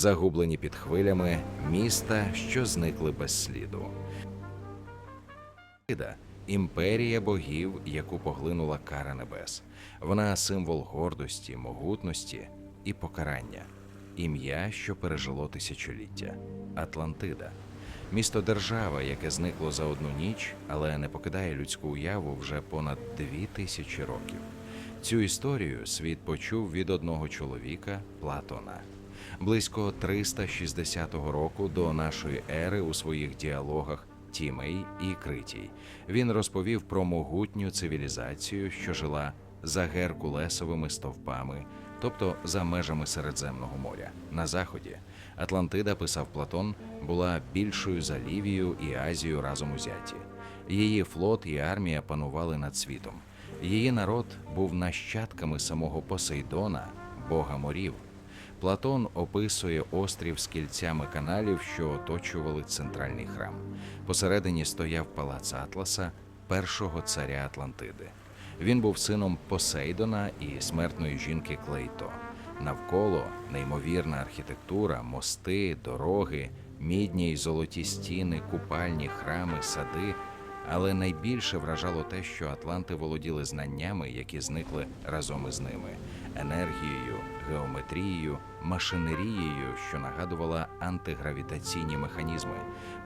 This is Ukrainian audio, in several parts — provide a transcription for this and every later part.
загублені під хвилями міста, що зникли без сліду. Імперія богів, яку поглинула кара небес. Вона символ гордості, могутності і покарання, ім'я, що пережило тисячоліття. Атлантида місто держава, яке зникло за одну ніч, але не покидає людську уяву вже понад дві тисячі років. Цю історію світ почув від одного чоловіка Платона. Близько 360 року до нашої ери у своїх діалогах Тімей і Критій він розповів про могутню цивілізацію, що жила за Геркулесовими стовпами, тобто за межами Середземного моря. На заході Атлантида, писав Платон, була більшою за Лівію і Азію разом узяті. Її флот і армія панували над світом. Її народ був нащадками самого Посейдона, бога морів. Платон описує острів з кільцями каналів, що оточували центральний храм. Посередині стояв палац Атласа, першого царя Атлантиди. Він був сином Посейдона і смертної жінки Клейто. Навколо неймовірна архітектура, мости, дороги, мідні й золоті стіни, купальні, храми, сади. Але найбільше вражало те, що атланти володіли знаннями, які зникли разом із ними енергією, геометрією, машинерією, що нагадувала антигравітаційні механізми.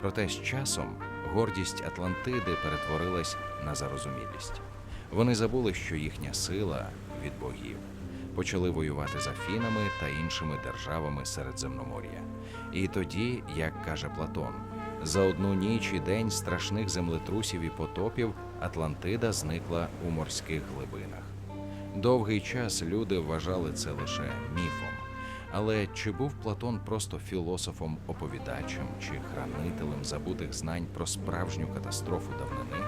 Проте з часом гордість Атлантиди перетворилась на зарозумілість. Вони забули, що їхня сила від богів. Почали воювати з Афінами та іншими державами Середземномор'я. І тоді, як каже Платон, за одну ніч і день страшних землетрусів і потопів Атлантида зникла у морських глибинах. Довгий час люди вважали це лише міфом. Але чи був Платон просто філософом-оповідачем чи хранителем забутих знань про справжню катастрофу давнини?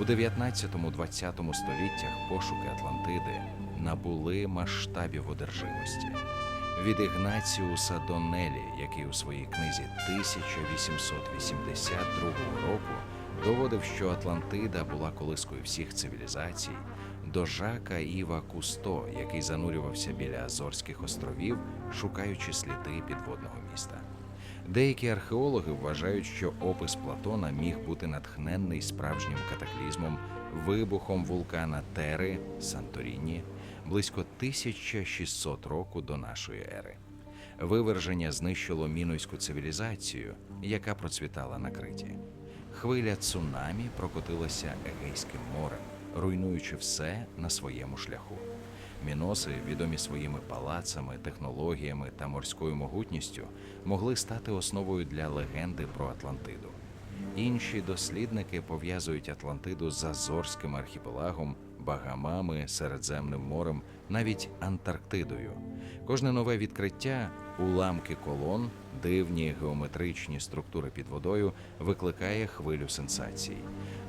У 19-20 століттях пошуки Атлантиди набули масштабів одержимості. Від Ігнаціуса Донелі, який у своїй книзі 1882 року доводив, що Атлантида була колискою всіх цивілізацій, до Жака Іва Кусто, який занурювався біля Азорських островів, шукаючи сліди підводного міста. Деякі археологи вважають, що опис Платона міг бути натхненний справжнім катаклізмом, вибухом вулкана Тери Санторіні близько 1600 року до нашої ери. Виверження знищило мінойську цивілізацію, яка процвітала на Криті. Хвиля цунамі прокотилася Егейським морем, руйнуючи все на своєму шляху. Міноси, відомі своїми палацами, технологіями та морською могутністю, могли стати основою для легенди про Атлантиду. Інші дослідники пов'язують Атлантиду з Азорським архіпелагом, Багамами, Середземним морем, навіть Антарктидою. Кожне нове відкриття, уламки колон, дивні геометричні структури під водою викликає хвилю сенсацій.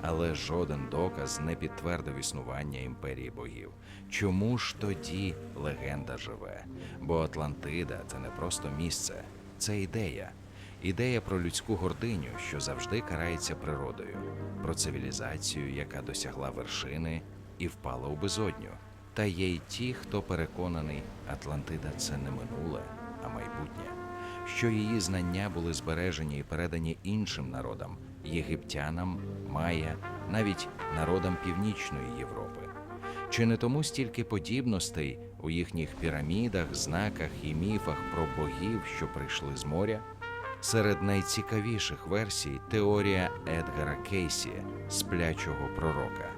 Але жоден доказ не підтвердив існування імперії богів. Чому ж тоді легенда живе? Бо Атлантида це не просто місце, це ідея. Ідея про людську гординю, що завжди карається природою, про цивілізацію, яка досягла вершини і впала у безодню. Та є й ті, хто переконаний, Атлантида це не минуле, а майбутнє, що її знання були збережені і передані іншим народам єгиптянам, майя, навіть народам Північної Європи. Чи не тому стільки подібностей у їхніх пірамідах, знаках і міфах про богів, що прийшли з моря? Серед найцікавіших версій теорія Едгара Кейсі сплячого пророка.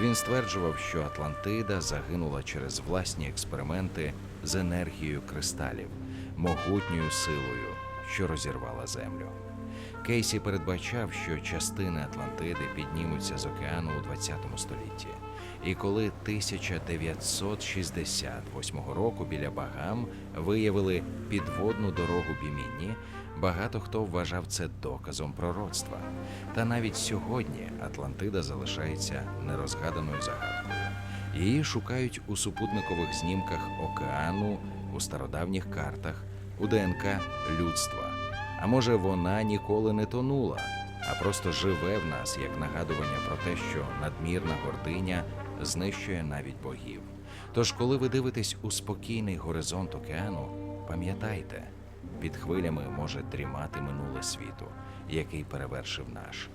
Він стверджував, що Атлантида загинула через власні експерименти з енергією кристалів, могутньою силою, що розірвала землю. Кейсі передбачав, що частини Атлантиди піднімуться з океану у 20 столітті. І коли 1968 року біля Багам виявили підводну дорогу Біміні, багато хто вважав це доказом пророцтва. Та навіть сьогодні Атлантида залишається нерозгаданою загадкою. Її шукають у супутникових знімках океану, у стародавніх картах, у ДНК людства. А може, вона ніколи не тонула, а просто живе в нас як нагадування про те, що надмірна гординя знищує навіть богів. Тож, коли ви дивитесь у спокійний горизонт океану, пам'ятайте, під хвилями може дрімати минуле світу, який перевершив наш.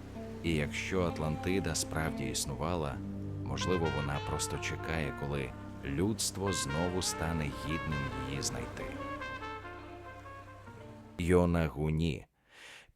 І якщо Атлантида справді існувала, можливо, вона просто чекає, коли людство знову стане гідним її знайти. Йонагуні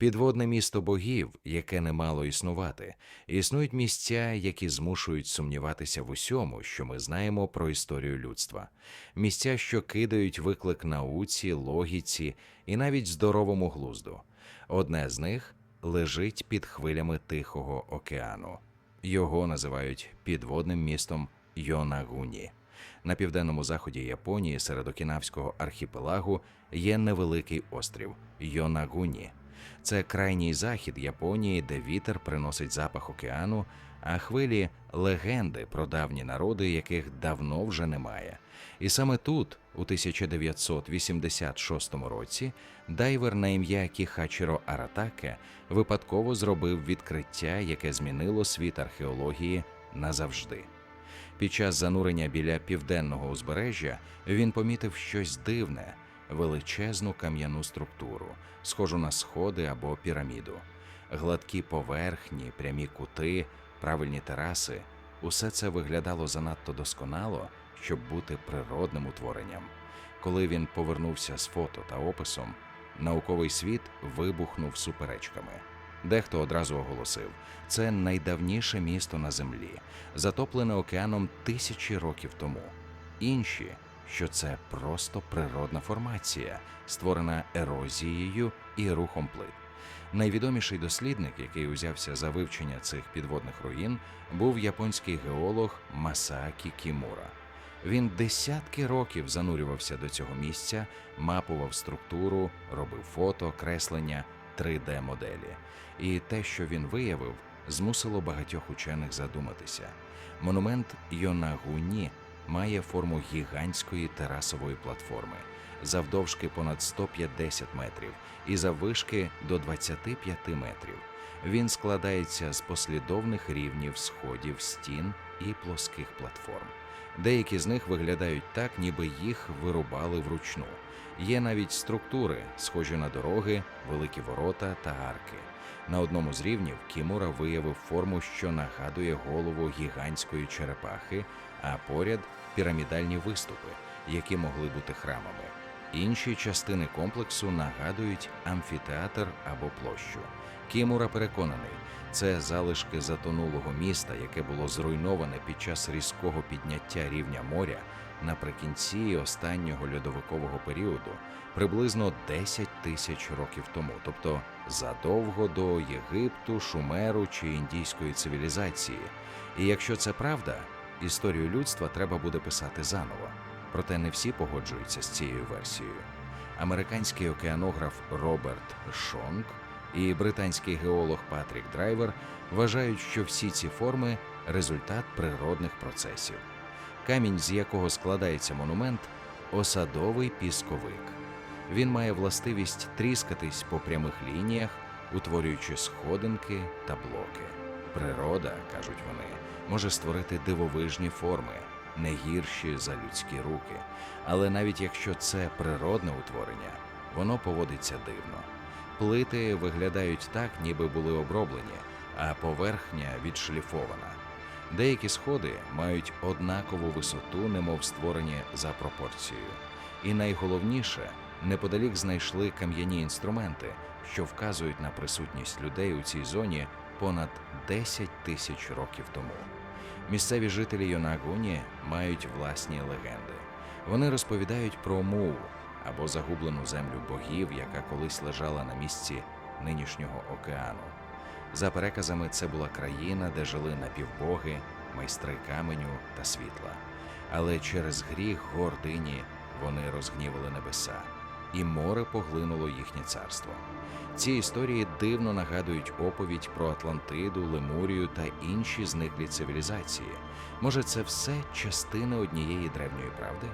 підводне місто богів, яке не мало існувати. Існують місця, які змушують сумніватися в усьому, що ми знаємо про історію людства. Місця, що кидають виклик науці, логіці і навіть здоровому глузду. Одне з них лежить під хвилями Тихого океану. Його називають підводним містом Йонагуні. На південному заході Японії серед Окінавського архіпелагу є невеликий острів Йонагуні. Це крайній захід Японії, де вітер приносить запах океану, а хвилі легенди про давні народи, яких давно вже немає. І саме тут, у 1986 році, дайвер на ім'я Кіхачіро Аратаке випадково зробив відкриття, яке змінило світ археології назавжди. Під час занурення біля південного узбережжя він помітив щось дивне, величезну кам'яну структуру, схожу на сходи або піраміду, гладкі поверхні, прямі кути, правильні тераси. Усе це виглядало занадто досконало, щоб бути природним утворенням. Коли він повернувся з фото та описом, науковий світ вибухнув суперечками. Дехто одразу оголосив, це найдавніше місто на землі, затоплене океаном тисячі років тому. Інші, що це просто природна формація, створена ерозією і рухом плит. Найвідоміший дослідник, який узявся за вивчення цих підводних руїн, був японський геолог Масаакі Кімура. Він десятки років занурювався до цього місця, мапував структуру, робив фото, креслення, 3D-моделі. І те, що він виявив, змусило багатьох учених задуматися. Монумент Йонагуні має форму гігантської терасової платформи, завдовжки понад 150 метрів і заввишки до 25 метрів. Він складається з послідовних рівнів сходів стін і плоских платформ. Деякі з них виглядають так, ніби їх вирубали вручну. Є навіть структури, схожі на дороги, великі ворота та арки. На одному з рівнів Кімура виявив форму, що нагадує голову гігантської черепахи, а поряд пірамідальні виступи, які могли бути храмами. Інші частини комплексу нагадують амфітеатр або площу. Кімура переконаний, це залишки затонулого міста, яке було зруйноване під час різкого підняття рівня моря наприкінці останнього льодовикового періоду, приблизно 10 тисяч років тому, тобто задовго до Єгипту, Шумеру чи індійської цивілізації. І якщо це правда, історію людства треба буде писати заново. Проте не всі погоджуються з цією версією. Американський океанограф Роберт Шонк і британський геолог Патрік Драйвер вважають, що всі ці форми результат природних процесів. Камінь, з якого складається монумент, осадовий пісковик. Він має властивість тріскатись по прямих лініях, утворюючи сходинки та блоки. Природа, кажуть вони, може створити дивовижні форми, не гірші за людські руки. Але навіть якщо це природне утворення, воно поводиться дивно. Плити виглядають так, ніби були оброблені, а поверхня відшліфована. Деякі сходи мають однакову висоту, немов створені за пропорцією. І найголовніше, неподалік знайшли кам'яні інструменти, що вказують на присутність людей у цій зоні понад 10 тисяч років тому. Місцеві жителі Йонагуні мають власні легенди. Вони розповідають про Муу або загублену землю богів, яка колись лежала на місці нинішнього океану. За переказами, це була країна, де жили напівбоги, майстри каменю та світла. Але через гріх гордині вони розгнівали небеса, і море поглинуло їхнє царство. Ці історії дивно нагадують оповідь про Атлантиду, Лемурію та інші зниклі цивілізації. Може, це все частина однієї древньої правди?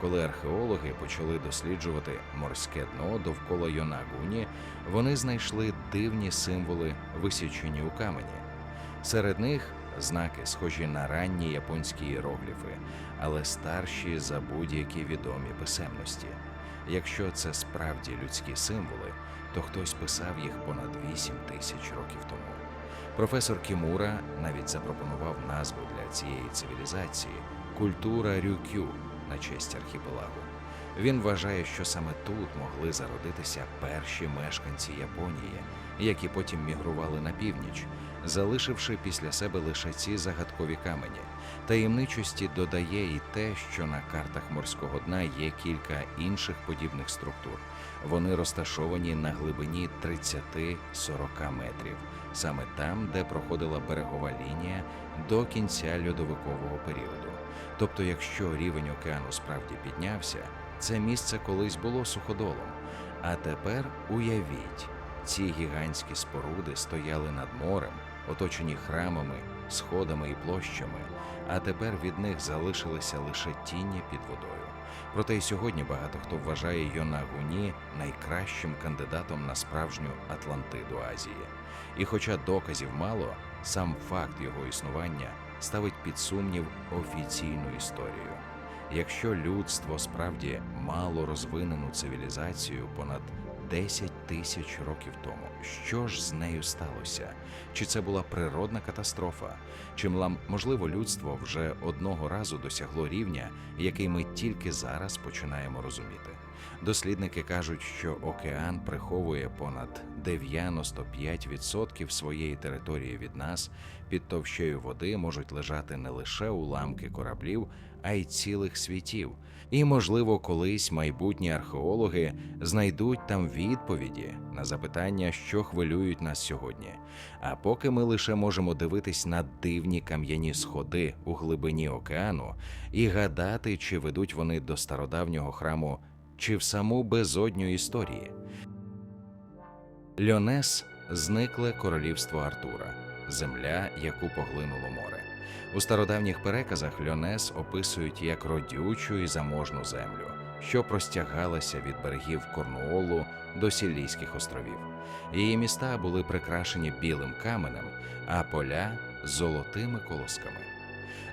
Коли археологи почали досліджувати морське дно довкола Йонагуні, вони знайшли дивні символи, висічені у камені. Серед них знаки, схожі на ранні японські іерогліфи, але старші за будь-які відомі писемності. Якщо це справді людські символи, то хтось писав їх понад 8 тисяч років тому. Професор Кімура навіть запропонував назву для цієї цивілізації культура Рюкю на честь архіпелагу. Він вважає, що саме тут могли зародитися перші мешканці Японії, які потім мігрували на північ, залишивши після себе лише ці загадкові камені. Таємничості додає і те, що на картах морського дна є кілька інших подібних структур. Вони розташовані на глибині 30-40 метрів, саме там, де проходила берегова лінія до кінця льодовикового періоду. Тобто, якщо рівень океану справді піднявся, це місце колись було суходолом. А тепер уявіть, ці гігантські споруди стояли над морем, оточені храмами, сходами і площами, а тепер від них залишилися лише тіння під водою. Проте й сьогодні багато хто вважає Йонагуні найкращим кандидатом на справжню Атлантиду Азії. І хоча доказів мало, сам факт його існування ставить під сумнів офіційну історію. Якщо людство справді мало розвинену цивілізацію понад 10 тисяч років тому, що ж з нею сталося? Чи це була природна катастрофа? Чи можливо людство вже одного разу досягло рівня, який ми тільки зараз починаємо розуміти? Дослідники кажуть, що океан приховує понад 95% своєї території від нас. Під товщею води можуть лежати не лише уламки кораблів, а й цілих світів. І, можливо, колись майбутні археологи знайдуть там відповіді на запитання, що хвилюють нас сьогодні. А поки ми лише можемо дивитись на дивні кам'яні сходи у глибині океану і гадати, чи ведуть вони до стародавнього храму, чи в саму безодню історії. Льонес зникле королівство Артура, земля, яку поглинуло море. У стародавніх переказах Льонес описують як родючу і заможну землю, що простягалася від берегів Корнуолу до Сілійських островів. Її міста були прикрашені білим каменем, а поля золотими колосками.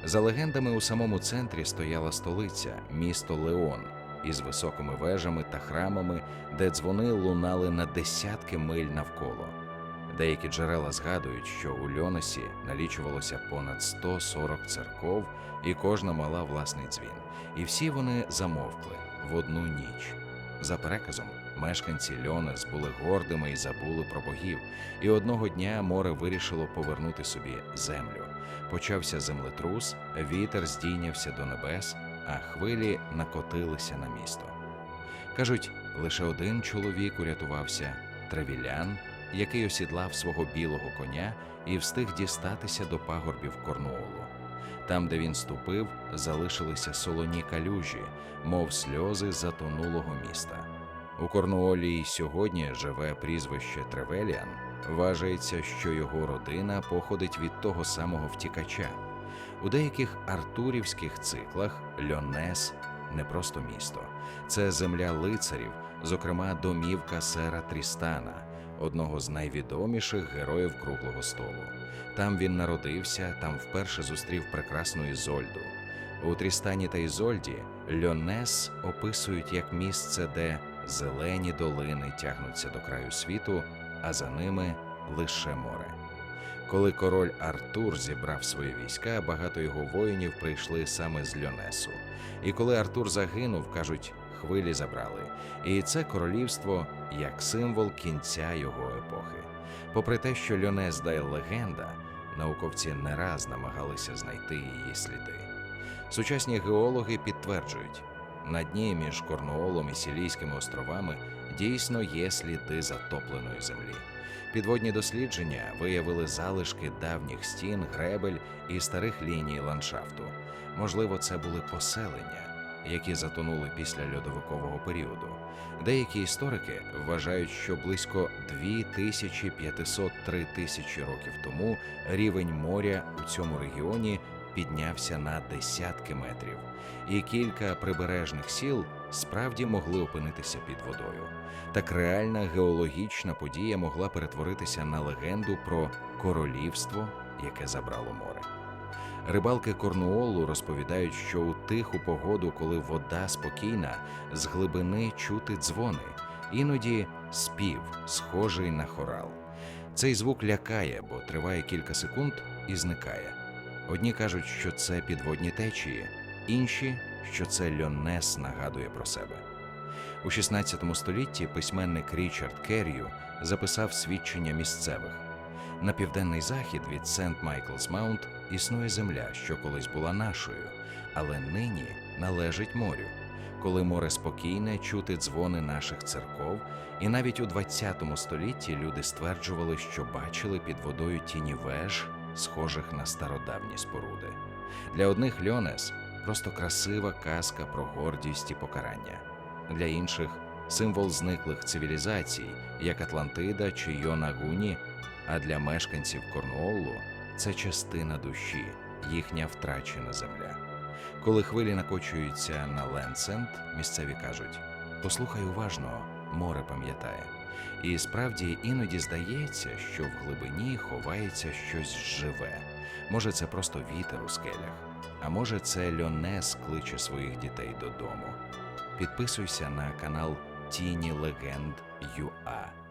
За легендами, у самому центрі стояла столиця, місто Леон, із високими вежами та храмами, де дзвони лунали на десятки миль навколо. Деякі джерела згадують, що у Льонесі налічувалося понад 140 церков, і кожна мала власний дзвін. І всі вони замовкли в одну ніч. За переказом, мешканці Льонес були гордими і забули про богів, і одного дня море вирішило повернути собі землю. Почався землетрус, вітер здійнявся до небес, а хвилі накотилися на місто. Кажуть, лише один чоловік урятувався Тревілян, який осідлав свого білого коня і встиг дістатися до пагорбів Корнуолу. Там, де він ступив, залишилися солоні калюжі, мов сльози затонулого міста. У Корнуолі й сьогодні живе прізвище Тревеліан. Вважається, що його родина походить від того самого втікача. У деяких артурівських циклах Льонес не просто місто, це земля лицарів, зокрема домівка сера Трістана, одного з найвідоміших героїв круглого столу. Там він народився, там вперше зустрів прекрасну Ізольду. У Трістані та Ізольді Льонес описують як місце, де зелені долини тягнуться до краю світу, а за ними лише море. Коли король Артур зібрав свої війська, багато його воїнів прийшли саме з Льонесу. І коли Артур загинув, кажуть, хвилі забрали. І це королівство як символ кінця його епохи. Попри те, що Льонес дає легенда, науковці не раз намагалися знайти її сліди. Сучасні геологи підтверджують, на дні між Корнуолом і Сілійськими островами дійсно є сліди затопленої землі. Підводні дослідження виявили залишки давніх стін, гребель і старих ліній ландшафту. Можливо, це були поселення, які затонули після льодовикового періоду. Деякі історики вважають, що близько 2500-3 тисячі років тому рівень моря у цьому регіоні піднявся на десятки метрів, і кілька прибережних сіл справді могли опинитися під водою. Так реальна геологічна подія могла перетворитися на легенду про королівство, яке забрало море. Рибалки Корнуолу розповідають, що у тиху погоду, коли вода спокійна, з глибини чути дзвони, іноді спів, схожий на хорал. Цей звук лякає, бо триває кілька секунд і зникає. Одні кажуть, що це підводні течії, інші, що це Льоннес нагадує про себе. У 16 столітті письменник Річард Керрію записав свідчення місцевих. На південний захід від Сент Майклс Маунт існує земля, що колись була нашою, але нині належить морю. Коли море спокійне, чути дзвони наших церков, і навіть у 20 столітті люди стверджували, що бачили під водою тіні веж, схожих на стародавні споруди. Для одних Льонес просто красива казка про гордість і покарання, для інших символ зниклих цивілізацій, як Атлантида чи Йонагуні, а для мешканців Корнуоллу це частина душі, їхня втрачена земля. Коли хвилі накочуються на Ленсенд, місцеві кажуть: послухай уважно, море пам'ятає. І справді іноді здається, що в глибині ховається щось живе. Може, це просто вітер у скелях, а може, це Льонес кличе своїх дітей додому. Підписуйся на канал Тіні Легенд ЮА.